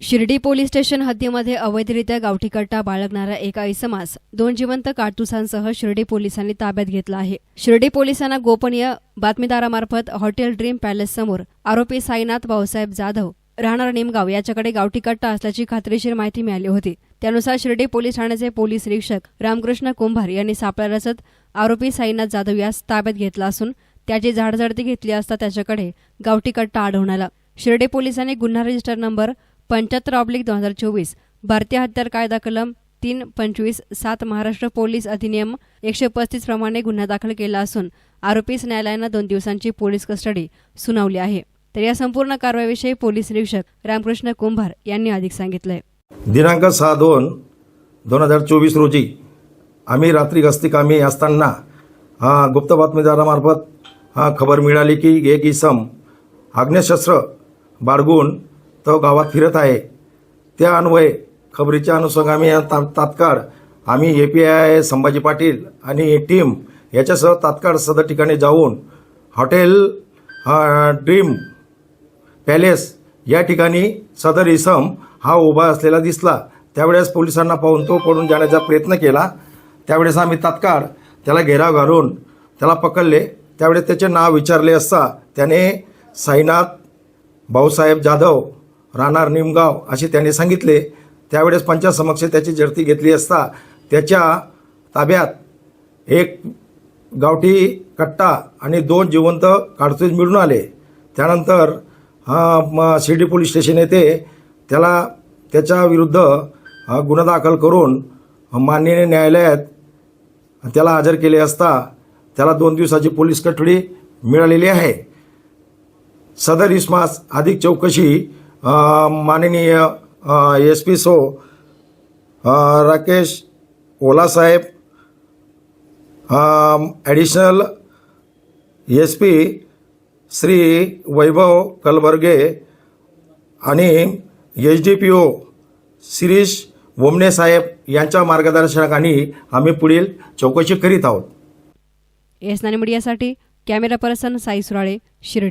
Shirdi police station हद्दीमध्ये अवैधरित्या गावठी कट्टा बाळगणाऱ्या एका इसमास दोन जिवंत काडतुसांसह शिर्डी पोलिसांनी ताब्यात घेतला आहे. शिर्डी पोलिसांना गोपनीय बातमीदारामार्फत हॉटेल ड्रीम पॅलेस समोर आरोपी साईनाथ भाऊसाहेब जाधव राहणार निमगाव याच्याकडे गावठी कट्टा असल्याची खात्रीशीर माहिती मिळाली होती. त्यानुसार शिर्डी पोलीस ठाण्याचे पोलीस निरीक्षक रामकृष्ण कुंभार यांनी सापळा रचत आरोपी साईनाथ जाधव यास ताब्यात घेतला असून त्याची झाडझडती घेतली असता त्याच्याकडे गावठी कट्टा आढळून आला. शिर्डी पोलिसांनी गुन्हा रजिस्टर नंबर पंच्याहत्तर ऑब्लिक दोन हजार चोवीस. भारतीय हत्यार कायदा कलम तीन पंचवीस सात महाराष्ट्र पोलीस अधिनियम एकशे पस्तीस प्रमाणे गुन्हा दाखल केला असून आरोपीस न्यायालयानं दोन दिवसांची पोलीस कस्टडी सुनावली आहे. तर या संपूर्ण कारवाईविषयी पोलीस निरीक्षक रामकृष्ण कुंभार यांनी अधिक सांगितलंय. दिनांक सहा दोन दोन हजार चोवीस रोजी आम्ही रात्री गस्तीकामी असताना गुप्त बातमीदारामार्फत खबर मिळाली की एक इसम आग्नेशस्त्र बाळगून तो गावात फिरत आहे. त्या अन्वये खबरीच्या अनुषंगाने ता तात्काळ आम्ही A P I Sambhaji Patil आणि टीम याच्यासह तात्काळ सदर ठिकाणी जाऊन हॉटेल ड्रीम पॅलेस या ठिकाणी सदर इसम हा उभा असलेला दिसला. त्यावेळेस पोलिसांना पाहून तो पडून जाण्याचा प्रयत्न केला. त्यावेळेस आम्ही तात्काळ त्याला घेराव घालून त्याला पकडले. त्यावेळेस त्याचे नाव विचारले असता त्याने साईनाथ भाऊसाहेब जाधव राहणार निमगाव असे त्याने सांगितले. त्यावेळेस पंचासमक्ष त्याची झडती घेतली असता त्याच्या ताब्यात एक गावठी कट्टा आणि दोन जिवंत काडतूज मिळून आले. त्यानंतर शिर्डी पोलीस स्टेशन येथे त्याला त्याच्या विरुद्ध गुन्हा दाखल करून माननीय न्यायालयात त्याला हजर केले असता त्याला दोन दिवसाची पोलीस कठडी मिळालेली आहे. सदर इस्मास अधिक चौकशी माननीय एस पी सो Rakesh ओलासाहेब additional S P Shri Vaibhav Kalburge आणि H D P O Shirish Womane साहेब यांच्या मार्गदर्शनाखाली आम्ही पुढील चौकशी करीत आहोत. एस नानी मीडियासाठी कॅमेरा पर्सन साई सुराळे शिर्डी.